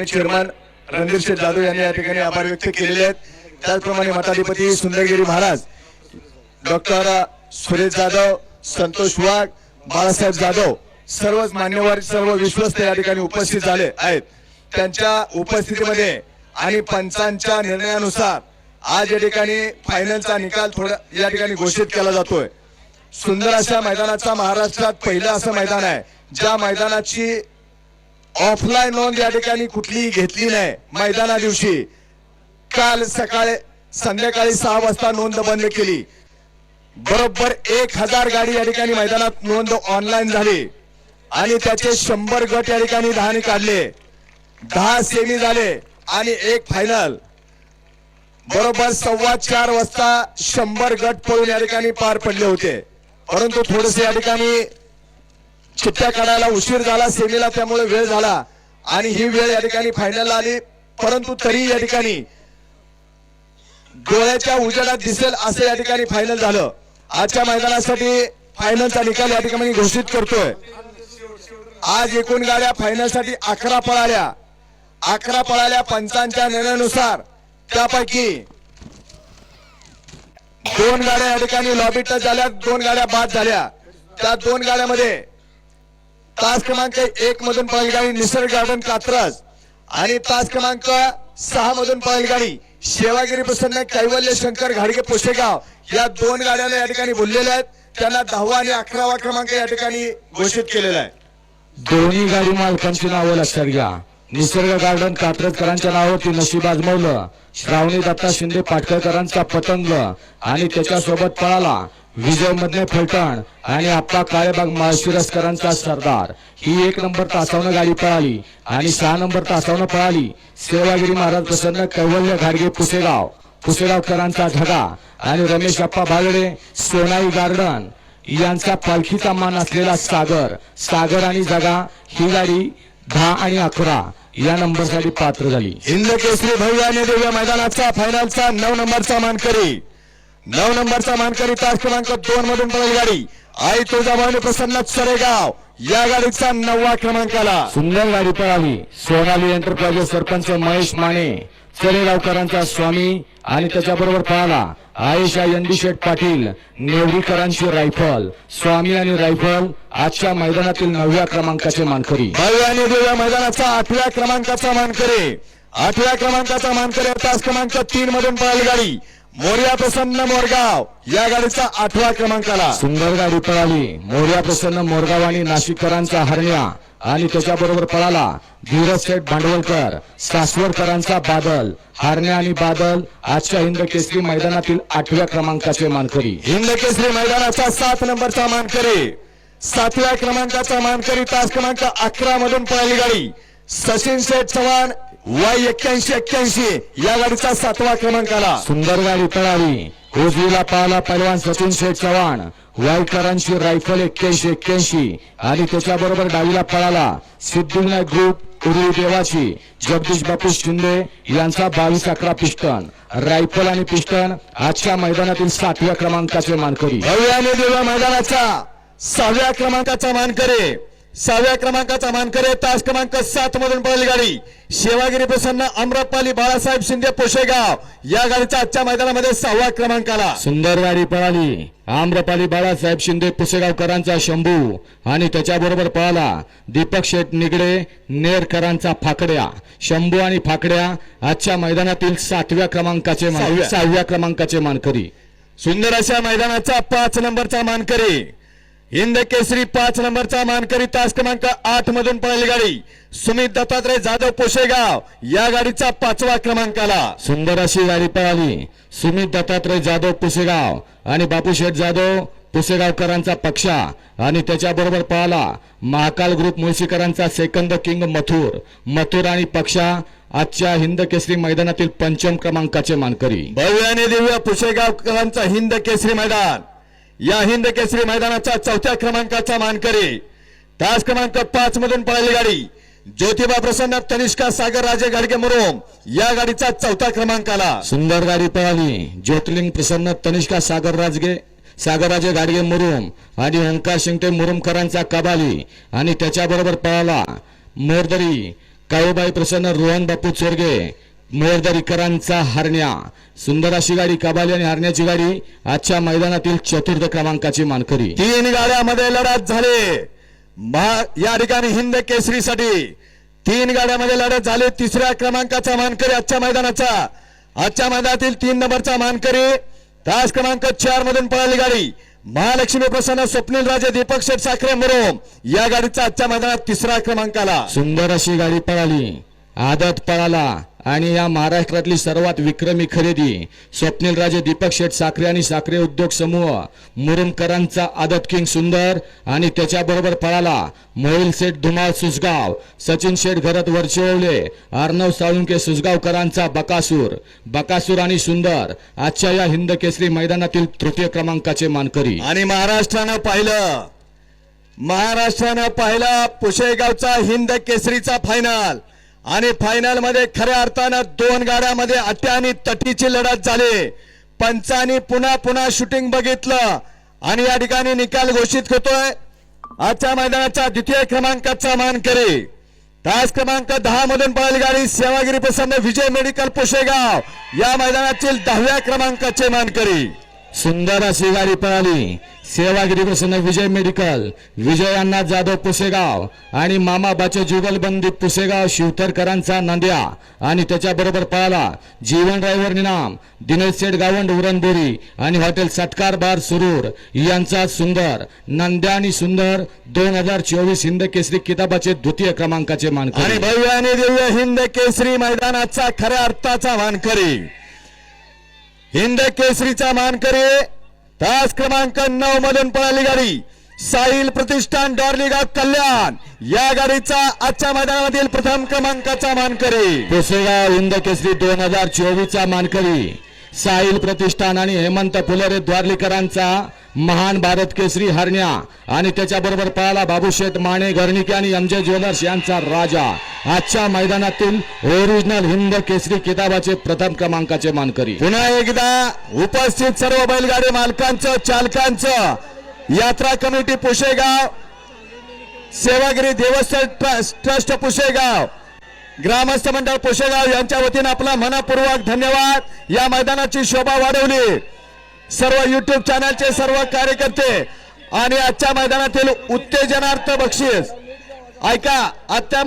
Chairman Randhir शेठ जाधव यांनी या ठिकाणी आभार व्यक्त केलेले आहेत. त्याचप्रमाणे मठाधिपती सुंदरगिरी महाराज डॉक्टर सुरेश जाधव संतोष वाघ बाळासाहेब जाधव सर्वच मान्यवर सर्व विश्वस्त या ठिकाणी उपस्थित झाले आहेत. त्यांच्या उपस्थितीमध्ये आणि पंचांच्या निर्णयानुसार आज या ठिकाणी फायनलचा निकाल थोडा या ठिकाणी घोषित केला जातोय. सुंदर अशा मैदानाचा महाराष्ट्रात पहिलं असं मैदान आहे. ज्या मैदानाची ऑफलाईन नोंद या ठिकाणी कुठलीही घेतली नाही मैदाना दिवशी. काल सकाळी संध्याकाळी सहा वाजता नोंद बंद केली. बरोबर एक हजार गाडी या ठिकाणी मैदानात नोंद ऑनलाईन झाली. आणि त्याचे शंभर गट या ठिकाणी दहाने काढले. दहा सेमी झाले आणि एक फायनल बरोबर सव्वा चार वाजता शंभर गट पळून या ठिकाणी पार पडले होते. परंतु थोडेसे या ठिकाणी चिठ्ठ्या काढायला उशीर झाला सेमीला त्यामुळे वेळ झाला. आणि ही वेळ या ठिकाणी फायनलला आली. परंतु तरी या ठिकाणी डोळ्याच्या उजेडात दिसेल असं या ठिकाणी फायनल झालं. आजच्या मैदानासाठी फायनलचा निकाल या ठिकाणी घोषित करतोय. आज एकूण गाड्या फायनलसाठी अकरा पळाल्या. अकरा पळाल्या पंचांच्या निर्णयानुसार. त्यापैकी दोन गाड्या या ठिकाणी लॉबी टच झाल्या दोन गाड्या बाद झाल्या. त्या दोन गाड्यामध्ये तास क्रमांक एक मधून पळाली गाडी निसर्ग गार्डन कात्रज. आणि तास क्रमांक सहा मधून पळाली गाडी सेवागिरी प्रसन्न कैवल्य शंकर घाडगे पोसेगाव या दोन गाड्याला या ठिकाणी बोललेल्या आहेत. त्यांना दहावा आणि अकरावा क्रमांक या ठिकाणी घोषित केलेला आहे. दोन्ही गाडी मालकांची नावं लक्षात घ्या. निसर्ग गार्डन कात्रजकरांच्या नावावरती नशीब आजमवलं. श्रावणी दत्ता शिंदे पाटकरकरांचा पतंग. आणि त्याच्यासोबत पळाला. विजय मधने फलटण आणि आपला काळेबाग माळशिरसकरांचा सरदार. ही एक नंबर तासावनं गाडी पळाली आणि सहा नंबर तासावनं पळाली. सेवागिरी महाराज प्रसन्न कैवल्य घाडगे पुसेगाव पुसेगावकरांचा झगा आणि रमेश अप्पा भागडे सोनाई गार्डन. यांचा पालखीचा मान असलेला सागर सागर आणि जगा ही गाडी दहा आणि अकरा या नंबरसाठी पात्र झाली. हिंद केसरी भव्य आणि मैदानाचा फायनलचा नऊ नंबरचा मानकरी. नऊ नंबरचा मानकरी तास क्रमांक दोन मधून पळाली गाडी आई तुळजाभवानी प्रसन्न सरेगाव. या गाडीचा नववा क्रमांकाला. सुंदर गाडी पळाली सोनाली एंटरप्राइजेस सरपंच महेश माने चरेगावकरांचा स्वामी आणि त्याच्याबरोबर पळाला आयेशा यंदीशेठ पाटील नेवरीकरांची रायफल. स्वामी आणि रायफल आजच्या मैदानातील नवव्या क्रमांकाचे मानकरी. भव्य आणि दिव्य मैदानाचा आठव्या क्रमांकाचा मानकरी. आठव्या क्रमांकाचा मानकरी तास क्रमांक तीन मधून पळाली गाडी. मोर्या प्रसन्न मोरगाव या गाडीचा आठव्या क्रमांकाला. सुंदर गाडी पळाली. मोर्या प्रसन्न मोरगाव आणि नाशिककरांचा हरण्या आणि त्याच्याबरोबर पळाला धीरज शेठ भांडवलकर सासवडकरांचा बादल हरण्या आणि बादल आजच्या हिंद केसरी मैदानातील आठव्या क्रमांकाचे मानकरी. हिंद केसरी मैदानाचा सात नंबरचा मानकरी. सातव्या क्रमांकाचा मानकरी तास क्रमांक अकरा मधून पळाली गाडी. सचिन शेठ चव्हाण वय एक्क्याऐंशी एक्क्याऐंशी. या गाडीचा सातवा क्रमांकाला. सुंदर गाडी पळाली. उजवीला पळाला पैलवान सचिन शेठ चव्हाण. वाईकरांची रायफल एक्क्याऐंशी एक्क्याऐंशी. आणि त्याच्याबरोबर डावीला पळाला सिद्धिविनायक ग्रुप उरुळी देवाची. जगदीश बापू शिंदे यांचा बावीस अकरा पिस्टन. रायफल आणि पिस्टन आजच्या मैदानातील सातव्या क्रमांकाचे मानकरी. भव्य आणि दिव्य मैदानाचा सहाव्या क्रमांकाचा मानकरी. सहाव्या क्रमांकाचा मानकरी तास क्रमांक सात मधून पळाली गाडी. शेवागिरी प्रसन्न अमरपाली बाळासाहेब शिंदे पोशेगाव. या गाडीचा आजच्या मैदानामध्ये सहावा क्रमांकाला सुंदर गाडी पळाली. आम्रपाली बाळासाहेब शिंदे पुसेगावकरांचा शंभू आणि त्याच्याबरोबर पळाला दीपक शेठ निगडे नेरकरांचा फाकड्या. शंभू आणि फाकड्या आजच्या मैदानातील सातव्या क्रमांकाचे सहाव्या. सहाव्या क्रमांकाचे मानकरी. सुंदर अशा मैदानाचा पाच नंबरचा मानकरी. हिंद केसरी पाच नंबरचा मानकरी तास क्रमांक आठ मधून पळाली गाडी. सुमित दत्तात्रय जाधव पोशेगाव या गाडीचा पाचवा क्रमांक आला. सुंदर अशी गाडी पळाली. सुमित दत्तात्रय जाधव पोशेगाव आणि बापूशेठ जाधव पुसेगावकरांचा पक्षा आणि त्याच्याबरोबर पळाला महाकाल ग्रुप मुळशीकरांचा सेकंद किंग मथुर. मथुर आणि पक्षा आजच्या हिंद केसरी मैदानातील पंचम क्रमांकाचे मानकरी. भव्य आणि दिव्य पुसेगावकरांचा हिंद केसरी मैदान. या हिंद केसरी मैदानाचा चौथ्या क्रमांकाचा मानकरी. तास क्रमांक पाच मधून पळाली गाडी. ज्योतिबा प्रसन्न तनिष्का सागर राजे गाडगे मुरुम या गाडीचा चौथ्या क्रमांकाला. सुंदर गाडी पळाली. ज्योतिलिंग प्रसन्न तनिष्का सागर राजगे सागरराजे गाडगे मुरुम आणि ओंकार शिंगटे मुरुमकरांचा कबाली आणि त्याच्याबरोबर पळाला मोरदरी काळूबाई प्रसन्न रोहन बापू चोरगे. मोरदरीकरांचा हरण्या. सुंदर अशी गाडी कबाली आणि हरण्याची गाडी आजच्या मैदानातील चतुर्थ क्रमांकाची मानकरी. तीन गाड्यामध्ये लढत झाली. या ठिकाणी हिंद केसरीसाठी तीन गाड्यामध्ये लढत झाली. तिसऱ्या क्रमांकाचा मानकरी आजच्या मैदानाचा. आजच्या मैदानातील तीन नंबरचा मानकरी तास क्रमांक चार मधून पळाली गाडी. महालक्ष्मी प्रसन्न स्वप्नील राजे दीपक शेठ साखरे मुरुम. या गाडीचा आजच्या मैदानात तिसरा क्रमांक आला. सुंदर अशी गाडी पळाली. आदत पळाला. आणि या महाराष्ट्रातली सर्वात विक्रमी खरेदी स्वप्नील राजे दीपक शेठ साखरे आणि साखरे उद्योग समूह मुरुमकरांचा आदत किंग सुंदर आणि त्याच्याबरोबर पळाला मोहिल शेठ धुमाळ सुसगाव सचिन शेठ घरत वरचिवले अर्णव साळुंके सुसगावकरांचा बकासूर बकासूर आणि सुंदर आजच्या या हिंद केसरी मैदानातील तृतीय क्रमांकाचे मानकरी. आणि महाराष्ट्रानं पाहिलं महाराष्ट्रानं पाहिलं पुशेगावचा हिंद केसरीचा फायनल आणि फायनलमध्ये खऱ्या अर्थानं दोन गाड्यामध्ये अट्या आणि तटीची लढत झाली. पंचानी पुन्हा पुन्हा शूटिंग बघितलं. आणि या ठिकाणी निकाल घोषित होतोय. आजच्या मैदानाचा द्वितीय क्रमांकाचा मानकरी तास क्रमांक दहा मधून पळाली गाडी सेवागिरी प्रसन्न विजय मेडिकल पुशेगाव. या मैदानातील दहाव्या क्रमांकाचे मानकरी सुंदर अशी गाडी पळाली. सेवागिरी प्रसन्न विजय मेडिकल विजय अण्णा जाधव पुसेगाव आणि मामा बाचे जुगलबंदी पुसेगाव शिवतरकरांचा नांद्या आणि त्याच्याबरोबर पळाला जीवन ड्रायव्हर निनाम दिनेश सेठ गावंड उरणबोरी आणि हॉटेल सत्कार बार सुरूर. यांचा सुंदर नांद्या आणि सुंदर दोन हजार चोवीस हिंद केसरी किताबाचे द्वितीय क्रमांकाचे आणि मानकरी भव्य आणि दिव्य हिंद केसरी मैदानाचा खऱ्या अर्थाचा मानकरी. हिंद केसरीचा मानकरी तास क्रमांक नऊ मधून पळाली गाडी. साहिल प्रतिष्ठान डॉर्लिगाव कल्याण. या गाडीचा आजच्या मैदानामधील प्रथम क्रमांकाचा मानकरी. पुसेगाव हिंद केसरी दोन हजार चोवीस चा मानकरी. साहिल प्रतिष्ठान आणि हेमंत फुलेरे द्वारलीकरांचा महान भारत केसरी हरण्या आणि त्याच्याबरोबर पाहिला बाबूशेठ माने घरणिके आणि एमजे ज्वेलर्स यांचा राजा. आजच्या मैदानातील ओरिजिनल हिंद केसरी किताबाचे प्रथम क्रमांकाचे मानकरी. पुन्हा एकदा उपस्थित सर्व बैलगाडी मालकांचं चालकांचं. यात्रा कमिटी पुशेगाव. सेवागिरी देवस्थान ट्रस्ट ट्रस्ट पुशेगाव. ग्रामस्थ मंडळ पुशेगाव यांच्या वतीनं आपला मनपूर्वक धन्यवाद. या मैदानाची शोभा वाढवली. सर्व युट्यूब चॅनलचे सर्व कार्यकर्ते आणि आजच्या मैदानातील उत्तेजनार्थ बक्षीस. ऐका आजच्या